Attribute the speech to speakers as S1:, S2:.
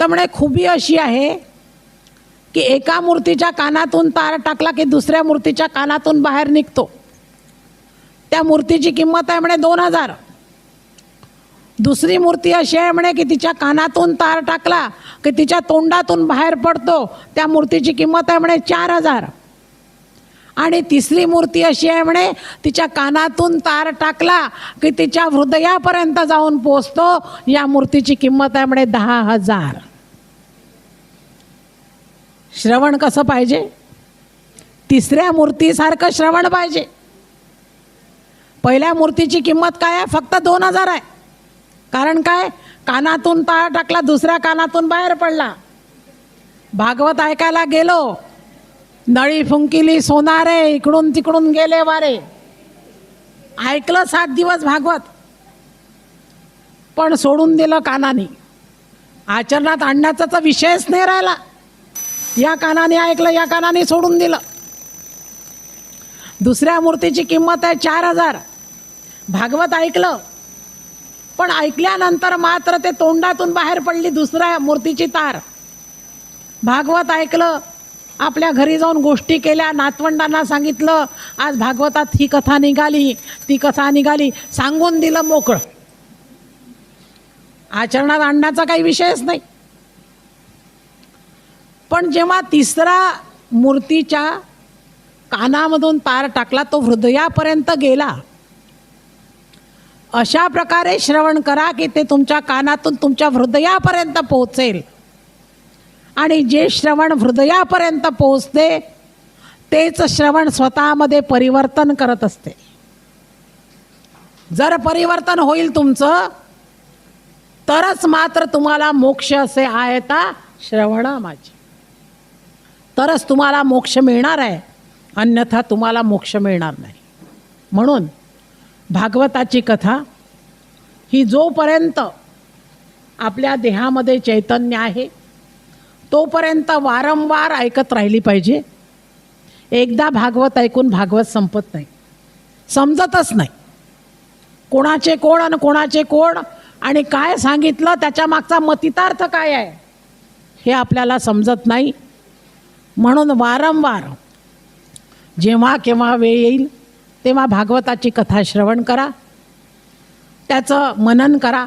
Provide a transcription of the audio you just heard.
S1: तर म्हणे खुबी अशी आहे की एका मूर्तीच्या कानातून तार टाकला की दुसऱ्या मूर्तीच्या कानातून बाहेर निघतो. त्या मूर्तीची किंमत आहे म्हणे दोन हजार. दुसरी मूर्ती अशी आहे म्हणे की तिच्या कानातून तार टाकला की तिच्या तोंडातून बाहेर पडतो त्या मूर्तीची किंमत आहे म्हणे चार हजार. आणि तिसरी मूर्ती अशी आहे म्हणे तिच्या कानातून तार टाकला की तिच्या हृदयापर्यंत जाऊन पोचतो या मूर्तीची किंमत आहे म्हणे दहा हजार. श्रवण कसं पाहिजे? तिसऱ्या मूर्तीसारखं श्रवण पाहिजे. पहिल्या मूर्तीची किंमत काय आहे? फक्त दोन हजार आहे. कारण काय? कानातून ताळ टाकला दुसऱ्या कानातून बाहेर पडला. भागवत ऐकायला गेलो. नळी फुंकिली सोनारे इकडून तिकडून गेले वारे. ऐकलं सात दिवस भागवत. पण सोडून दिलं कानाने. आचरणात आणण्याचा तर विषयच नाही राहिला. या कानाने ऐकलं या कानाने सोडून दिलं. दुसऱ्या मूर्तीची किंमत आहे चार हजार. भागवत ऐकलं. पण ऐकल्यानंतर मात्र ते तोंडातून बाहेर पडली दुसऱ्या मूर्तीची तार. भागवत ऐकलं. आपल्या घरी जाऊन गोष्टी केल्या. नातवंडांना सांगितलं आज भागवतात ही कथा निघाली. ती कथा निघाली. सांगून दिलं मोकळं. आचरणात आणण्याचा काही विषयच नाही. पण जेव्हा तिसरा मूर्तीच्या कानामधून तार टाकला तो हृदयापर्यंत गेला. अशा प्रकारे श्रवण करा की ते तुमच्या कानातून तुमच्या हृदयापर्यंत पोहोचेल. आणि जे श्रवण हृदयापर्यंत पोहोचते तेच श्रवण स्वतःमध्ये परिवर्तन करत असते. जर परिवर्तन होईल तुमचं तरच मात्र तुम्हाला मोक्ष असे आहेता श्रवणा माझी. तरच तुम्हाला मोक्ष मिळणार आहे. अन्यथा तुम्हाला मोक्ष मिळणार नाही. म्हणून भागवताची कथा ही जोपर्यंत आपल्या देहामध्ये चैतन्य आहे तोपर्यंत वारंवार ऐकत राहिली पाहिजे. एकदा भागवत ऐकून भागवत संपत नाही. समजतच नाही. कोणाचे कोण आणि कोणाचे कोण आणि काय सांगितलं त्याच्या मागचा मतितार्थ काय आहे हे आपल्याला समजत नाही. म्हणून वारंवार जेव्हा केव्हा वेळ येईल तेव्हा भागवताची कथा श्रवण करा. त्याचं मनन करा.